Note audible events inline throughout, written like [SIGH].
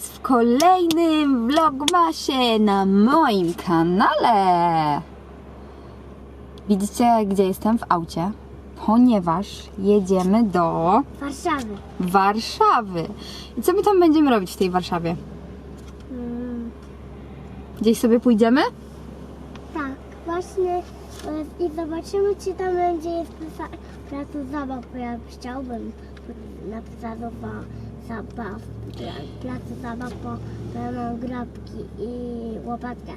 Was w kolejnym vlogmasie na moim kanale. Widzicie, gdzie jestem w aucie? Ponieważ jedziemy do Warszawy. Warszawy. I co my tam będziemy robić w tej Warszawie? Mm, Gdzieś sobie pójdziemy? tak, właśnie e, i zobaczymy, czy tam będzie jest placa, placu zabaw, bo ja chciałbym na placu zabaw, zabaw placu zabaw, ja mam grabki i łopatkę.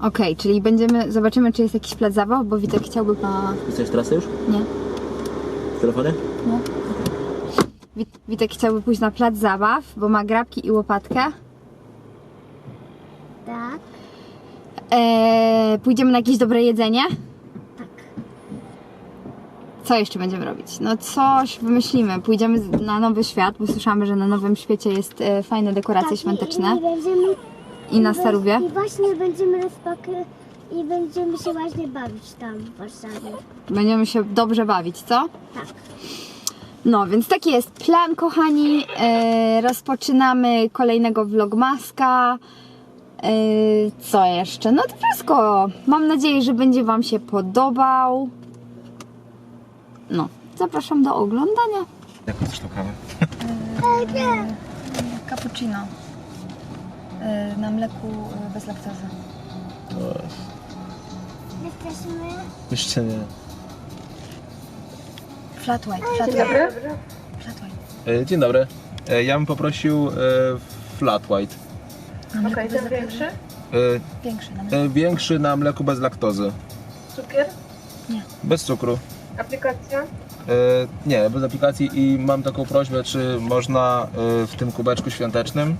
Okej, czyli będziemy, zobaczymy, czy jest jakiś plac zabaw, bo Witek chciałby pa... Jesteś trasę już? Nie, W telefonie? nie. Wit- Witek chciałby pójść na plac zabaw, bo ma grabki i łopatkę. Tak, Eee, pójdziemy na jakieś dobre jedzenie? Co jeszcze będziemy robić? No coś wymyślimy. Pójdziemy na Nowy Świat, bo słyszamy, że na Nowym Świecie jest e, fajne dekoracje tak, i- świąteczne. I, będziemy, I na Starówie. I właśnie będziemy rozpakry i będziemy się właśnie bawić tam w Warszawie. Będziemy się dobrze bawić, co? Tak. No, więc taki jest plan, kochani. E, rozpoczynamy kolejnego vlogmaska. E, co jeszcze? No to wszystko. Mam nadzieję, że będzie Wam się podobał. No, zapraszam do oglądania. Jaką chcesz tą kawę? Cappuccino. E, na mleku bez laktozy. Jesteśmy... Jeszcze nie. Flat white. Flat white. Flat white. E, Dzień dobry. E, Ja bym poprosił e, flat white. Okej, ten większy? E, Większy na mleku. e, Większy na mleku bez laktozy. Cukier? Bez cukru. Aplikacja? E, Nie, bez aplikacji i mam taką prośbę, czy można e, w tym kubeczku świątecznym?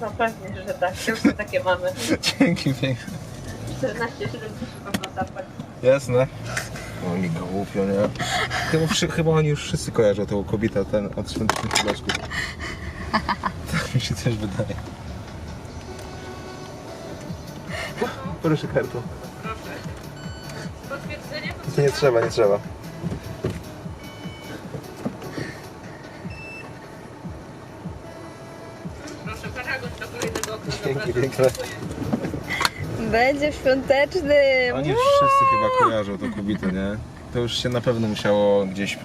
No pewnie, że tak. Już takie mamy. [LAUGHS] Dzięki pięknie. 14, 70 na zapach. Jasne. Oni głupio, nie? Chyba, wszy- chyba oni już wszyscy kojarzą tą kobietę ten od świątecznych kubeczków. [LAUGHS] Tak mi się też wydaje. Proszę kartą. To nie trzeba, nie trzeba. Proszę, paragon do kolejnego okna. Dzięki piękne. Będzie świąteczny. Oni już wszyscy chyba kojarzą tą kobietę, nie? To już się na pewno musiało gdzieś y,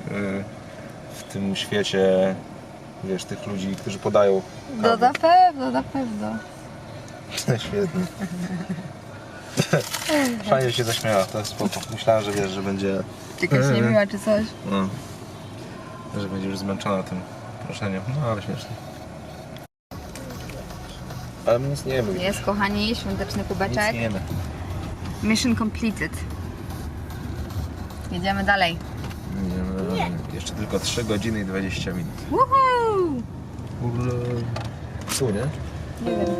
w tym świecie, wiesz, tych ludzi, którzy podają No kawę. na pewno, na pewno. [LAUGHS] Świetnie. Fajnie się zaśmiała, to jest spoko. Myślałem, że wiesz, że będzie, Jakaś niemiła czy coś. no, że będzie już zmęczona tym proszeniem. No, ale śmiesznie. Ale my nic nie jemy. Jest, kochani, świąteczny Nic kubeczek. nie jemy. Mission completed. Jedziemy dalej. Nie jemy. Jeszcze tylko 3 godziny i 20 minut. Woohoo! Tu, nie? Nie wiem.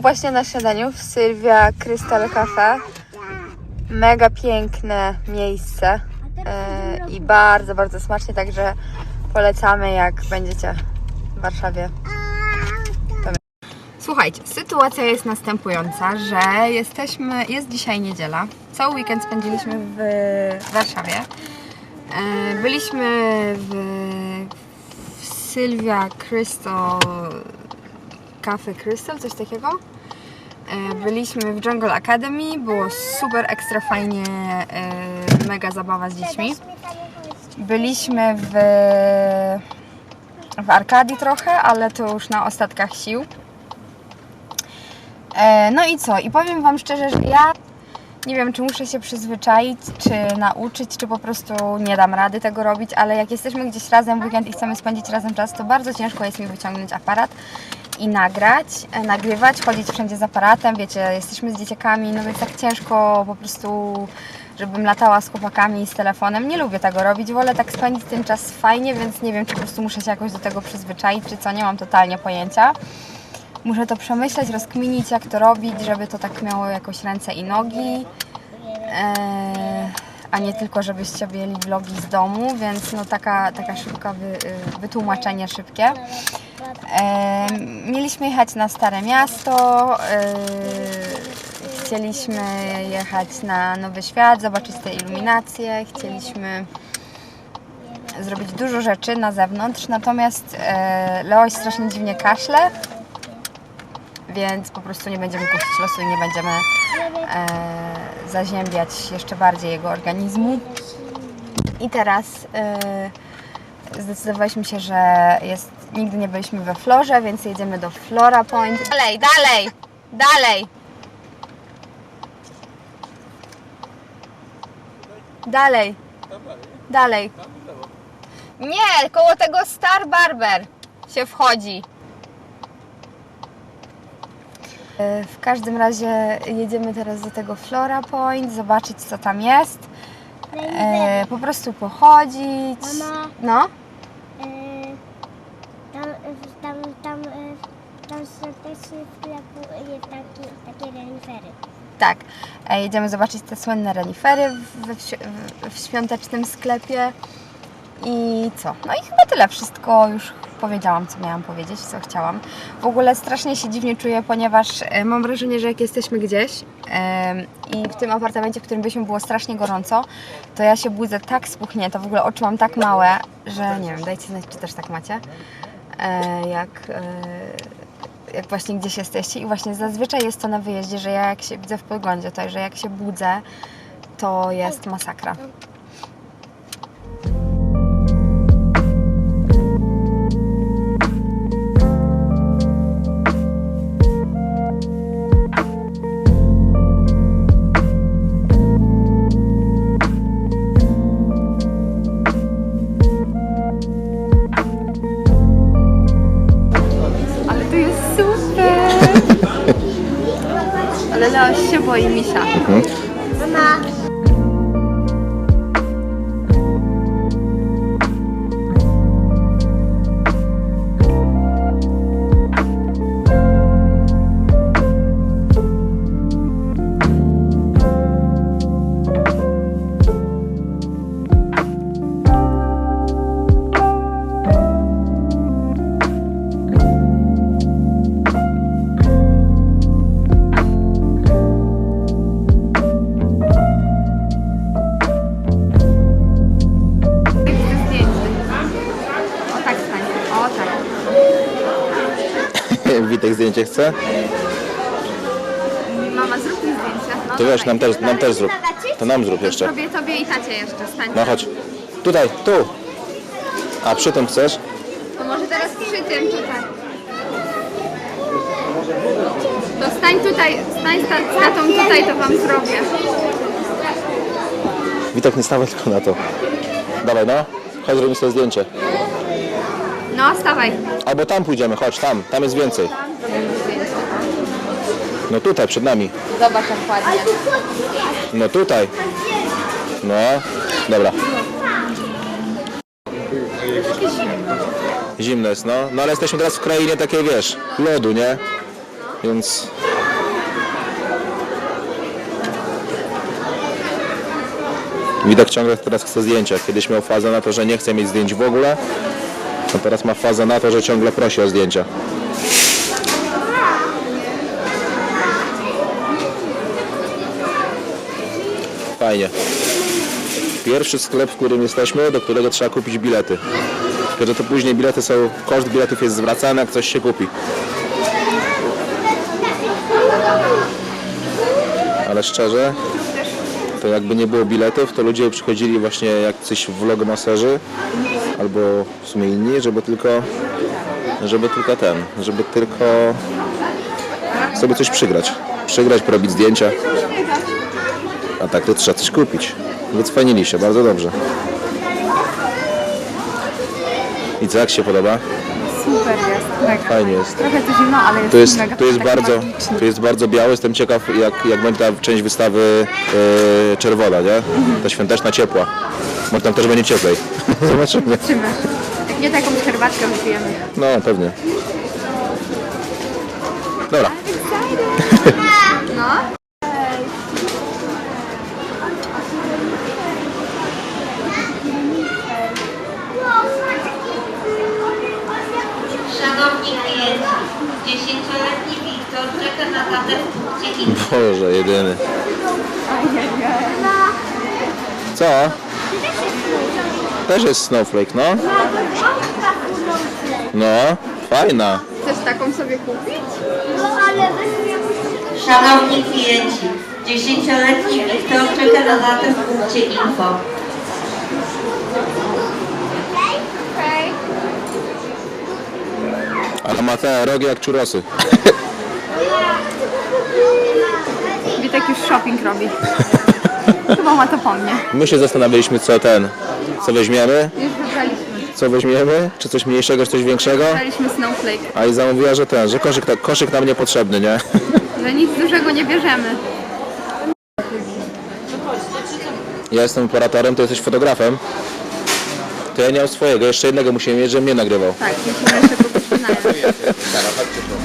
Właśnie na śniadaniu w Sylwia Crystal Cafe. Mega piękne miejsce e, i bardzo, bardzo smacznie, także polecamy jak będziecie w Warszawie. Słuchajcie, sytuacja jest następująca, że jesteśmy, jest dzisiaj niedziela, cały weekend spędziliśmy w Warszawie. E, Byliśmy w, w Sylwia Crystal Cafe Crystal, coś takiego. E, Byliśmy w Jungle Academy, było super ekstra fajnie, e, mega zabawa z dziećmi. Byliśmy w w Arkadii trochę, ale to już na ostatkach sił. E, no i co? I powiem Wam szczerze, że ja nie wiem, czy muszę się przyzwyczaić, czy nauczyć, czy po prostu nie dam rady tego robić, ale jak jesteśmy gdzieś razem w weekend i chcemy spędzić razem czas, to bardzo ciężko jest mi wyciągnąć aparat i nagrać, e, nagrywać, chodzić wszędzie z aparatem, wiecie, jesteśmy z dzieciakami, no więc tak ciężko po prostu, żebym latała z chłopakami i z telefonem. Nie lubię tego robić, wolę tak spędzić ten czas fajnie, więc nie wiem, czy po prostu muszę się jakoś do tego przyzwyczaić, czy co, nie mam totalnie pojęcia. Muszę to przemyśleć, rozkminić, jak to robić, żeby to tak miało jakoś ręce i nogi. Eee, a nie tylko, żebyście mieli vlogi z domu, więc no taka, taka szybka wy, y, wytłumaczenie szybkie. Mieliśmy jechać na Stare Miasto, eee, chcieliśmy jechać na Nowy Świat, zobaczyć te iluminacje, chcieliśmy zrobić dużo rzeczy na zewnątrz, natomiast e, Leoś strasznie dziwnie kaszle, więc po prostu nie będziemy kusić losu i nie będziemy e, zaziębiać jeszcze bardziej jego organizmu. I teraz e, zdecydowaliśmy się, że jest, nigdy nie byliśmy we Florze, więc jedziemy do Flora Point. Dalej, dalej, dalej! Dalej, dalej. Nie, koło tego Star Barber się wchodzi. E, W każdym razie jedziemy teraz do tego Flora Point, zobaczyć co tam jest. E, po prostu pochodzić. Mama. No, E, Tam, tam, tam, e, tam serdecznie w sklepu jest taki, takie renifery. tak. E, jedziemy zobaczyć te słynne renifery w, w, w, świątecznym sklepie. I co? No i chyba tyle. Wszystko już powiedziałam, co miałam powiedzieć, co chciałam. W ogóle strasznie się dziwnie czuję, ponieważ e, mam wrażenie, że jak jesteśmy gdzieś em, i w tym apartamencie, w którym byliśmy, było strasznie gorąco, to ja się budzę tak spuchnięta, w ogóle oczy mam tak małe, że nie wiem, dajcie znać, czy też tak macie. E, jak, e, jak właśnie gdzieś jesteście i właśnie zazwyczaj jest to na wyjeździe, że ja jak się widzę w podglądzie, to że jak się budzę, to jest masakra. Ale Leoś się boi misia. Mama, zdjęcie. Witek zdjęcie chce? Mama, zrób mi zdjęcie. No, To wiesz, nam też, nam też zrób. To nam zrób jeszcze. Zrobię tobie i tacie jeszcze. Stań. No chodź. Tutaj, tu. A przy tym chcesz? To może teraz przy tym tutaj. To stań tutaj, stań z ta- z tatą tutaj, to wam zrobię. Witek nie stawaj tylko na to. Dawaj no. Chodź zrobimy sobie zdjęcie. No, stawaj. Albo tam pójdziemy, chodź tam. Tam jest więcej. No tutaj, przed nami. Zobacz jak ładnie. No tutaj. No. Dobra. Zimno jest, no. No ale jesteśmy teraz w krainie takiej, wiesz, lodu, nie? Więc... Widok ciągle teraz chce zdjęcia. Kiedyś miał fazę na to, że nie chce mieć zdjęć w ogóle, a teraz ma fazę na to, że ciągle prosi o zdjęcia. Fajnie. Pierwszy sklep, w którym jesteśmy, do którego trzeba kupić bilety. Tylko, że to później bilety są, koszt biletów jest zwracany, jak coś się kupi. Ale szczerze, to jakby nie było biletów, to ludzie przychodzili właśnie jak coś vlogmaserzy albo w sumie inni, żeby tylko żeby tylko ten, żeby tylko sobie coś przygrać. Przygrać, porobić zdjęcia. A tak to trzeba coś kupić. Wycwanili się, bardzo dobrze. I co, jak się podoba? Super jest, mega. Fajnie jest. Trochę to zimno, ale jest, To jest, mega to jest taki bardzo, magiczny. to jest bardzo białe. Jestem ciekaw, jak, jak będzie ta część wystawy e, czerwona, nie? Ta świąteczna ciepła. Może tam też będzie cieplej. [LAUGHS] Zobaczymy. Zobaczymy. Jak nie, to jakąś herbatkę wypijemy. No, pewnie. Dobra. [LAUGHS] No. Szanowni klienci, 10-letni Wiktor czeka na datę w punkcie X. Boże, jedyny. Co? Też jest snowflake, no. No, fajna. Chcesz taką sobie kupić? No ale Szanowni klienci, 10-letni Wiktor czeka na datę w punkcie info. Ale ma te rogi jak czurosy. Witek już shopping robi. [LAUGHS] Chyba ma to po mnie. My się zastanawialiśmy, co ten, co weźmiemy, Już wybraliśmy. co weźmiemy, czy coś mniejszego, czy coś większego. Wybraliśmy snowflake. A i zamówiła, że ten, że koszyk, koszyk nam niepotrzebny, nie? [LAUGHS] No nic dużego nie bierzemy. Ja jestem operatorem, to jesteś fotografem. To ja nie mam swojego, jeszcze jednego musimy mieć, że mnie nagrywał. Tak, musimy jeszcze kupić wynajem. [LAUGHS]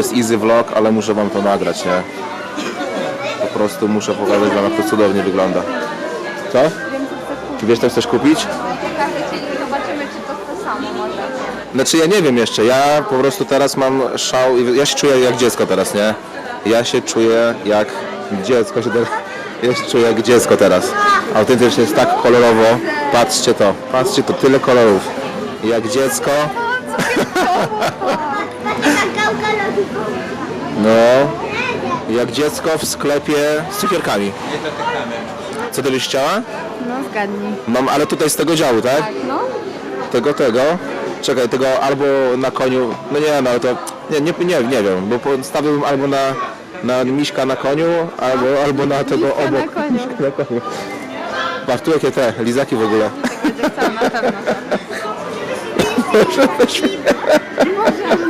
jest easy vlog, ale muszę wam to nagrać, nie? Po prostu muszę pokazać wam, jak to cudownie wygląda. Co? Wiesz, co chcesz kupić? Zobaczymy, czy to to samo może. Znaczy ja nie wiem jeszcze, ja po prostu teraz mam szał i ja się czuję jak dziecko teraz, nie? Ja się czuję jak dziecko się teraz, ja się czuję jak dziecko teraz. Autentycznie jest tak kolorowo. Patrzcie to, patrzcie to, tyle kolorów. Jak dziecko, no, jak dziecko w sklepie z cukierkami. Co ty byś chciała? No zgadnij. Mam, ale tutaj z tego działu, tak? No. Tego, tego. Czekaj, tego albo na koniu, no nie, no ale to, nie, nie, nie, nie wiem, bo postawiłbym albo na, na miśka na koniu, albo, albo na tego Miśka obok. na koniu. [LAUGHS] Miśka na koniu. Patrz, tu jakie te, lizaki w ogóle. Na pewno. [LAUGHS]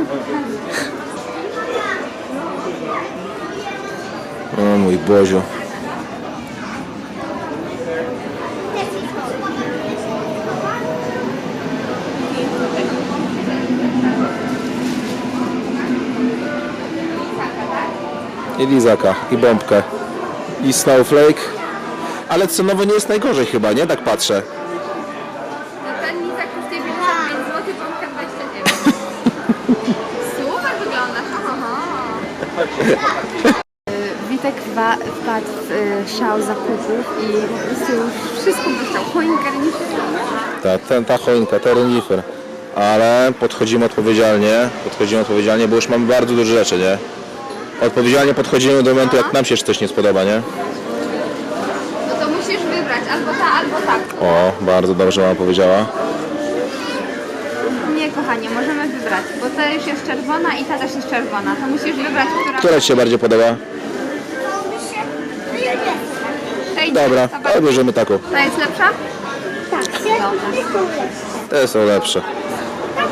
Boziu. I lizaka, i bombkę, i snowflake. Ale cenowo nie jest najgorzej chyba, nie? Tak patrzę. No ten lizak kosztuje 55 zł, pompka 29. Super wyglądasz, aha. Witek wpa- wpadł w y, szał zakupów i po prostu już wszystko by chciał. Choinkę, Ta, ten, ta choinka, ten renifer. Ale podchodzimy odpowiedzialnie, podchodzimy odpowiedzialnie, bo już mamy bardzo dużo rzeczy, nie? Odpowiedzialnie podchodzimy do momentu, jak nam się coś nie spodoba, nie? No to musisz wybrać albo ta, albo tak. O, bardzo dobrze mama powiedziała. Nie, kochanie, możemy wybrać, bo ta już jest czerwona i ta też jest czerwona. To musisz wybrać, która... Która Ci się bardziej podoba? Ta idzie. Dobra, bierzemy taką. ta jest lepsza? Tak, Te są lepsze. Tak,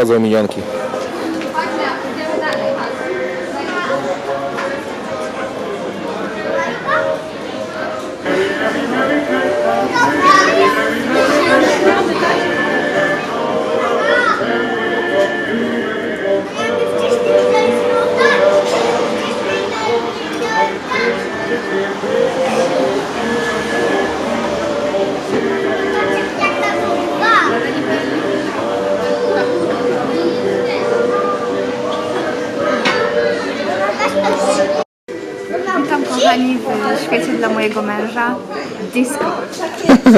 показываем янки.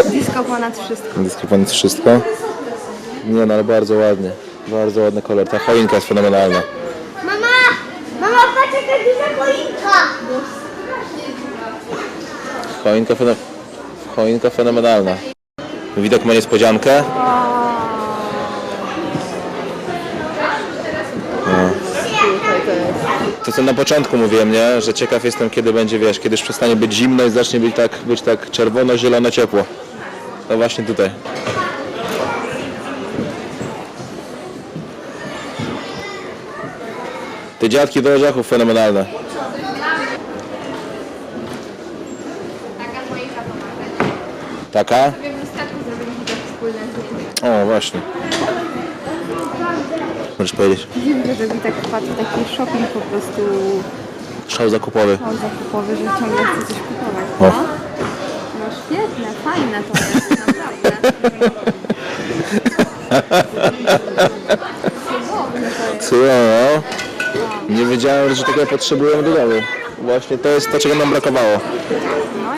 Disco ponad wszystko. Dyski ponad wszystko. Nie no, ale bardzo ładnie. Bardzo ładny kolor. Ta choinka jest fenomenalna. Mama! Mama, patrz jaka duża choinka! Choinka, feno... choinka fenomenalna. Widok ma niespodziankę. To co na początku mówiłem, nie? Że ciekaw jestem kiedy będzie, wiesz, kiedy już przestanie być zimno i zacznie być tak, być tak czerwono, zielono, ciepło. To właśnie tutaj. Te dziadki do orzechów fenomenalne. Taka. Taka? O, właśnie. Możesz powiedzieć. Wiem, że Witek wpadł w taki shopping po prostu Szał zakupowy. on zakupowy, że ciągle chce coś kupować. O. No, no świetne, fajne to jest, naprawdę. [LAUGHS] Cudowne? No? Nie wiedziałem, że tego potrzebujemy do domu. Właśnie to jest to, czego nam brakowało.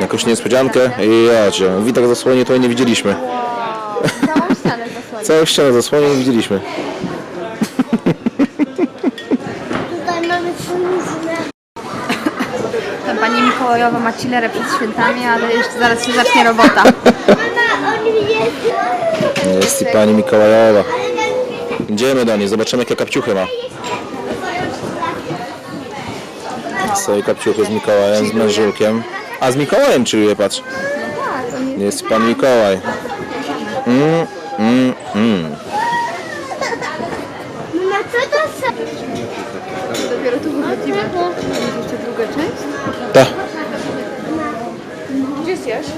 Jakąś niespodziankę i ja cię. Witak zasłonie, to nie widzieliśmy. Całą ścianę zasłonił. [LAUGHS] Całą ścianę zasłonię nie widzieliśmy. Tutaj mamy różne. Ta pani Mikołajowa ma chillerę przed świętami, ale jeszcze zaraz się zacznie robota. Jest... Jest i pani Mikołajowa. Idziemy do niej, zobaczymy jakie kapciuchy ma. Swoje kapciuchy z Mikołajem, z mężulkiem. A z Mikołajem chilluje, patrz. Jest pan Mikołaj. Mm, mm, mm. Mama, co to są? Dopiero tu wychodzimy. Jest jeszcze druga część? Ta. Gdzie jest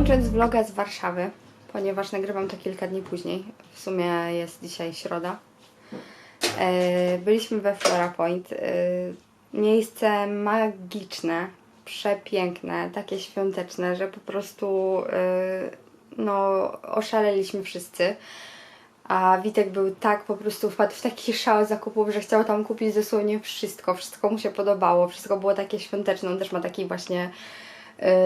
kończąc vloga z Warszawy, ponieważ nagrywam to kilka dni później, w sumie jest dzisiaj środa, e, byliśmy we Flora Point. E, miejsce magiczne, przepiękne, takie świąteczne, że po prostu e, no, oszaleliśmy wszyscy. A Witek był tak, po prostu wpadł w taki szał zakupów, że chciał tam kupić dosłownie wszystko. Wszystko mu się podobało, wszystko było takie świąteczne. On też ma taki właśnie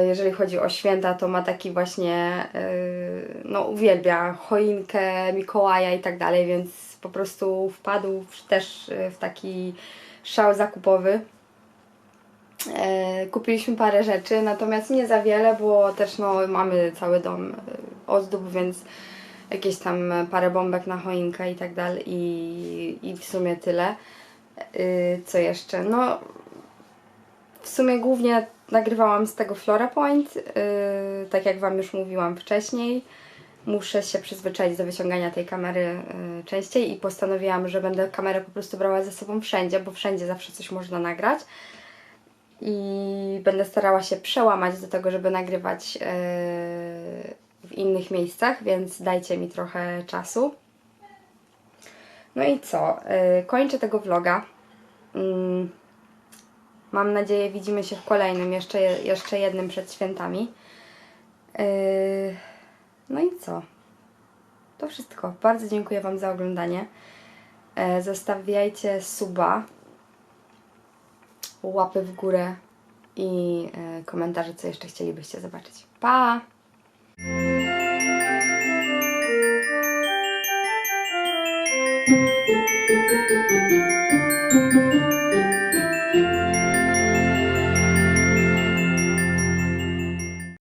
jeżeli chodzi o święta, to ma taki właśnie, y, no uwielbia choinkę, Mikołaja i tak dalej, więc po prostu wpadł też y, w taki szał zakupowy. E, kupiliśmy parę rzeczy, natomiast nie za wiele, bo też no, mamy cały dom e, ozdób, więc jakieś tam parę bombek na choinkę i tak dalej i, i w sumie tyle. E, co jeszcze? No w sumie głównie nagrywałam z tego Flora Point, yy, tak jak Wam już mówiłam wcześniej. Muszę się przyzwyczaić do wyciągania tej kamery yy, częściej i postanowiłam, że będę kamerę po prostu brała ze sobą wszędzie, bo wszędzie zawsze coś można nagrać. I będę starała się przełamać do tego, żeby nagrywać yy, w innych miejscach, więc dajcie mi trochę czasu. No i co? Yy, kończę tego vloga. Mm. Mam nadzieję, widzimy się w kolejnym, jeszcze, jeszcze jednym przed świętami. Yy, no i co? To wszystko. Bardzo dziękuję Wam za oglądanie. E, Zostawiajcie suba, łapy w górę i e, komentarze, co jeszcze chcielibyście zobaczyć. Pa! Thank